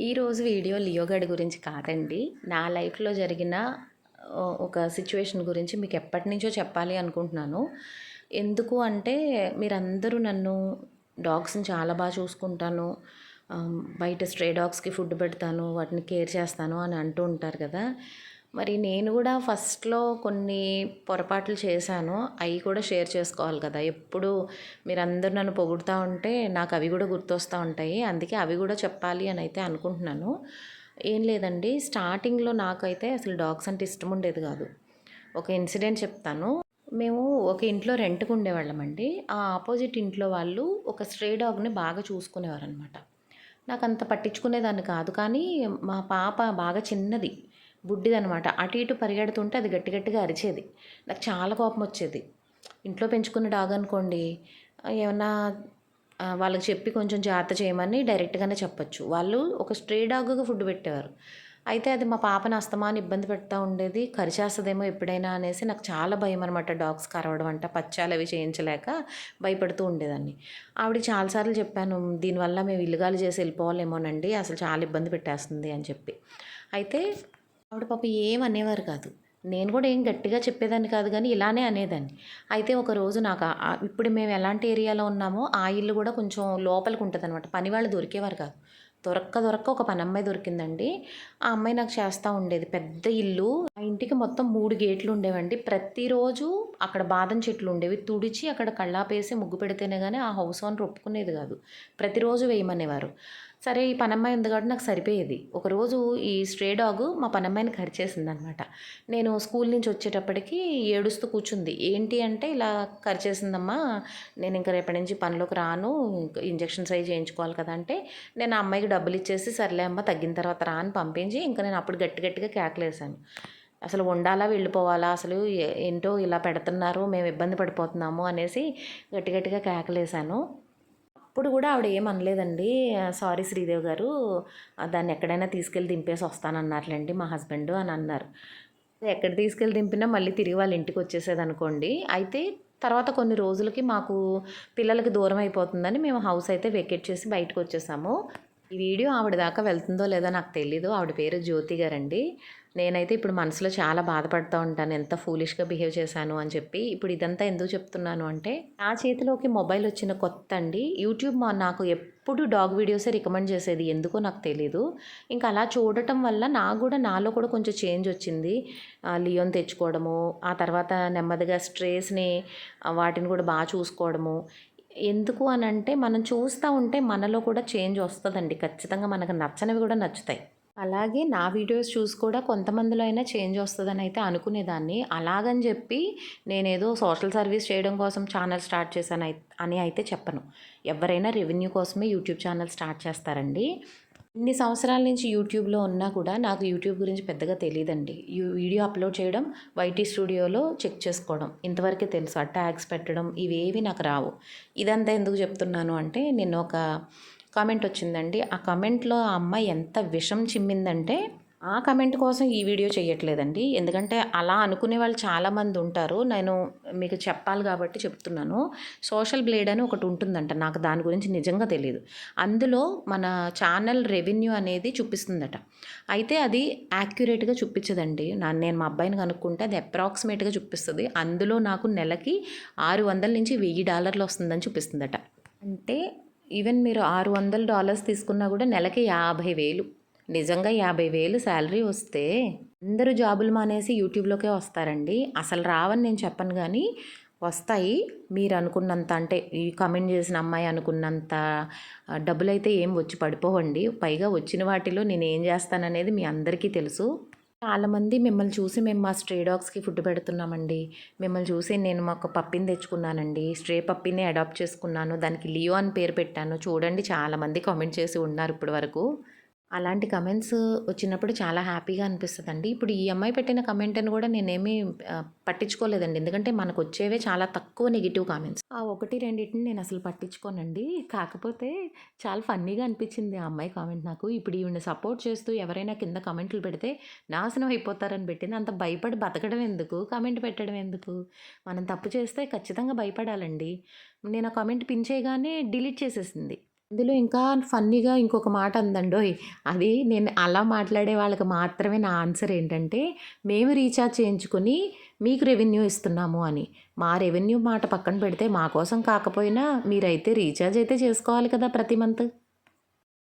ఈరోజు video Leo గురించి కాదండి. నా లైఫ్లో జరిగిన ఒక సిచ్యువేషన్ గురించి మీకు ఎప్పటి నుంచో చెప్పాలి అనుకుంటున్నాను. ఎందుకు అంటే మీరందరూ నన్ను డాగ్స్ని చాలా బాగా చూసుకుంటాను. బయట స్ట్రే డాగ్స్కి ఫుడ్ పెడతాను వాటిని కేర్ చేస్తాను అని అంటూ ఉంటారు కదా. మరి నేను కూడా ఫస్ట్లో కొన్ని పొరపాట్లు చేశాను. అవి కూడా షేర్ చేసుకోవాలి కదా. ఎప్పుడు మీరందరూ నన్ను పొగుడుతూ ఉంటే నాకు అవి కూడా గుర్తొస్తూ ఉంటాయి. అందుకే అవి కూడా చెప్పాలి అని అయితే అనుకుంటున్నాను. ఏం లేదండి. స్టార్టింగ్లో నాకైతే అసలు డాగ్స్ అంటే ఇష్టం ఉండేది కాదు. ఒక ఇన్సిడెంట్ చెప్తాను. మేము ఒక ఇంట్లో రెంట్కు ఉండేవాళ్ళమండి ఆ ఆపోజిట్ ఇంట్లో వాళ్ళు ఒక స్ట్రే డాగ్ని బాగా చూసుకునేవారు అనమాట నాకు అంత పట్టించుకునేదాన్ని కాదు. కానీ మా పాప బాగా చిన్నది. బుడ్డిదనమాట. అటు ఇటు పరిగెడుతుంటే అది గట్టి గట్టిగా అరిచేది. నాకు చాలా కోపం వచ్చేది. ఇంట్లో పెంచుకున్న డాగ్ అనుకోండి ఏమన్నా వాళ్ళకి చెప్పి కొంచెం జాగ్రత్త చేయమని డైరెక్ట్గానే చెప్పొచ్చు. వాళ్ళు ఒక స్ట్రే డాగ్గా ఫుడ్ పెట్టేవారు. అయితే అది మా పాపని అస్తమాని ఇబ్బంది పెడతా ఉండేది. కరిచేస్తుందేమో ఎప్పుడైనా అనేసి నాకు చాలా భయం అనమాట డాగ్స్ కరవడం అంట. పచ్చాలు అవి చేయించలేక భయపడుతూ ఉండేదాన్ని. ఆవిడకి చాలాసార్లు చెప్పాను దీనివల్ల మేము ఇల్లుగాలు చేసి వెళ్ళిపోవాలేమోనండి అసలు చాలా ఇబ్బంది పెట్టేస్తుంది అని చెప్పి. అయితే ఆవిడ పాప ఏం అనేవారు కాదు. నేను కూడా ఏం గట్టిగా చెప్పేదాన్ని కాదు కానీ ఇలానే అనేదాన్ని. అయితే ఒక రోజు నాకు ఇప్పుడు మేము ఎలాంటి ఏరియాలో ఉన్నామో ఆ ఇల్లు కూడా కొంచెం లోపలికి ఉంటుంది అనమాట పని వాళ్ళు దొరికేవారు కాదు. దొరక్క దొరక్క ఒక పని అమ్మాయి దొరికిందండి. ఆ అమ్మాయి నాకు చేస్తూ ఉండేది. పెద్ద ఇల్లు. ఆ ఇంటికి మొత్తం మూడు గేట్లు ఉండేవండి. ప్రతిరోజు అక్కడ బాదం చెట్లు ఉండేవి. తుడిచి అక్కడ కళ్ళాపేసి ముగ్గు పెడితేనే కానీ ఆ హౌస్ ఓనర్ ఒప్పుకునేది కాదు. ప్రతిరోజు వేయమనేవారు. సరే ఈ పనమ్మాయి ఉంది కాబట్టి నాకు సరిపోయేది. ఒకరోజు ఈ స్ట్రే డాగ్ మా పనమ్మాయిని కరిచేసింది అనమాట నేను స్కూల్ నుంచి వచ్చేటప్పటికి ఏడుస్తూ కూర్చుంది. ఏంటి అంటే ఇలా కరిచేసిందమ్మా నేను ఇంకా రేపటి నుంచి పనిలోకి రాను ఇంకా ఇంజక్షన్స్ అవి చేయించుకోవాలి కదా అంటే నేను ఆ అమ్మాయికి డబ్బులు ఇచ్చేసి సర్లే అమ్మ తగ్గిన తర్వాత రా అని పంపించి ఇంకా నేను అప్పుడు గట్టి గట్టిగా కేకలేసాను అసలు ఉండాలా వెళ్ళిపోవాలా అసలు ఏంటో ఇలా పెడుతున్నారు మేము ఇబ్బంది పడిపోతున్నాము అనేసి గట్టి గట్టిగా కేకలేసాను అప్పుడు కూడా ఆవిడ ఏం అనలేదండి సారీ శ్రీదేవి గారు దాన్ని ఎక్కడైనా తీసుకెళ్ళి దింపేసి వస్తానన్నారులేండి మా హస్బెండ్ అని అన్నారు. ఎక్కడ తీసుకెళ్ళి దింపినా మళ్ళీ తిరిగి వాళ్ళ ఇంటికి వచ్చేసేది అనుకోండి అయితే తర్వాత కొన్ని రోజులకి మాకు పిల్లలకి దూరం అయిపోతుందని మేము హౌస్ అయితే వెకేట్ చేసి బయటకు వచ్చేసాము ఈ వీడియో ఆవిడ దాకా వెళ్తుందో లేదో నాకు తెలీదు. ఆవిడ పేరు జ్యోతి గారండి. నేనైతే ఇప్పుడు మనసులో చాలా బాధపడుతూ ఉంటాను. ఎంత ఫూలిష్గా బిహేవ్ చేశాను అని చెప్పి. ఇప్పుడు ఇదంతా ఎందుకు చెప్తున్నాను అంటే నా చేతిలోకి మొబైల్ వచ్చిన కొత్త అండి. యూట్యూబ్ మా నాకు ఎప్పుడు డాగ్ వీడియోసే రికమెండ్ చేసేది ఎందుకో నాకు తెలీదు. ఇంకా అలా చూడటం వల్ల నాకు కూడా నాలో కూడా కొంచెం చేంజ్ వచ్చింది. లియోన్ తెచ్చుకోవడము ఆ తర్వాత నెమ్మదిగా స్ట్రేస్ని వాటిని కూడా బాగా చూసుకోవడము ఎందుకు అని అంటే మనం చూస్తూ ఉంటే మనలో కూడా చేంజ్ వస్తుందండి. ఖచ్చితంగా మనకు నచ్చనివి కూడా నచ్చుతాయి. అలాగే నా వీడియోస్ చూసి కూడా కొంతమందిలో అయినా చేంజ్ వస్తుందని అయితే అనుకునేదాన్ని. అలాగని చెప్పి నేనేదో సోషల్ సర్వీస్ చేయడం కోసం ఛానల్ స్టార్ట్ చేశాను అని అయితే చెప్పను. ఎవరైనా రెవెన్యూ కోసమే యూట్యూబ్ ఛానల్ స్టార్ట్ చేస్తారండి. ఇన్ని సంవత్సరాల నుంచి యూట్యూబ్లో ఉన్నా కూడా నాకు యూట్యూబ్ గురించి పెద్దగా తెలియదండి యూ వీడియో అప్లోడ్ చేయడం వైటీ స్టూడియోలో చెక్ చేసుకోవడం ఇంతవరకే తెలుసు. ఆ ట్యాగ్స్ పెట్టడం ఇవేవి నాకు రావు. ఇదంతా ఎందుకు చెప్తున్నాను అంటే నేను ఒక కామెంట్ వచ్చిందండి. ఆ కామెంట్లో ఆ అమ్మాయి ఎంత విషం చిమ్మిందంటే ఆ కమెంట్ కోసం ఈ వీడియో చేయట్లేదండి ఎందుకంటే అలా అనుకునే వాళ్ళు చాలామంది ఉంటారు. నేను మీకు చెప్పాలి కాబట్టి చెప్తున్నాను. సోషల్ బ్లేడ్ అని ఒకటి ఉంటుందంట. నాకు దాని గురించి నిజంగా తెలియదు అందులో మన ఛానల్ రెవెన్యూ అనేది చూపిస్తుందట. అయితే అది యాక్యురేట్గా చూపించదండి. నా నేను మా అబ్బాయిని కనుక్కుంటే అది అప్రాక్సిమేట్గా చూపిస్తుంది. అందులో నాకు నెలకి ఆరు వందల నుంచి వెయ్యి డాలర్లు వస్తుందని చూపిస్తుందట. అంటే ఈవెన్ మీరు ఆరు వందల డాలర్స్ తీసుకున్నా కూడా నెలకి యాభై వేలు. నిజంగా యాభై వేలు శాలరీ వస్తే అందరూ జాబులు మానేసి యూట్యూబ్లోకే వస్తారండి. అసలు రావని నేను చెప్పను కానీ వస్తాయి. మీరు అనుకున్నంత అంటే ఈ కమెంట్ చేసిన అమ్మాయి అనుకున్నంత డబ్బులు డబ్బులైతే ఏం వచ్చి పడిపోవండి. పైగా వచ్చిన వాటిలో నేను ఏం చేస్తాననేది మీ అందరికీ తెలుసు. చాలామంది మిమ్మల్ని చూసి మేము మా స్ట్రే డాగ్స్కి ఫుడ్ పెడుతున్నామండి. మిమ్మల్ని చూసి నేను మాకు పప్పిని తెచ్చుకున్నానండి. స్ట్రే పప్పిని అడాప్ట్ చేసుకున్నాను. దానికి లియో అని పేరు పెట్టాను. చూడండి చాలామంది కామెంట్ చేసి ఉన్నారు ఇప్పటి వరకు. అలాంటి కమెంట్స్ వచ్చినప్పుడు చాలా హ్యాపీగా అనిపిస్తుందండి. ఇప్పుడు ఈ అమ్మాయి పెట్టిన కమెంట్ అని కూడా నేనేమీ పట్టించుకోలేదండి. ఎందుకంటే మనకు వచ్చేవే చాలా తక్కువ నెగిటివ్ కామెంట్స్. ఆ ఒకటి రెండింటిని నేను అసలు పట్టించుకోనండి. కాకపోతే చాలా ఫన్నీగా అనిపించింది ఆ అమ్మాయి కామెంట్ నాకు. ఇప్పుడు ఈవిని సపోర్ట్ చేస్తూ ఎవరైనా కింద కమెంట్లు పెడితే నాశనం అయిపోతారని పెట్టింది. అంత భయపడి బతకడం ఎందుకు? కామెంట్ పెట్టడం ఎందుకు? మనం తప్పు చేస్తే ఖచ్చితంగా భయపడాలండి. నేను ఆ కామెంట్ పిన్ చేయగానే డిలీట్ చేసేసింది. ఇందులో ఇంకా ఫన్నీగా ఇంకొక మాట అందండోయ్! అది నేను అలా మాట్లాడే వాళ్ళకి మాత్రమే నా ఆన్సర్ ఏంటంటే, మేము రీఛార్జ్ చేయించుకొని మీకు రెవెన్యూ ఇస్తున్నాము అని. మా రెవెన్యూ మాట పక్కన పెడితే మా కోసం కాకపోయినా మీరైతే రీఛార్జ్ అయితే చేసుకోవాలి కదా ప్రతి మంత్.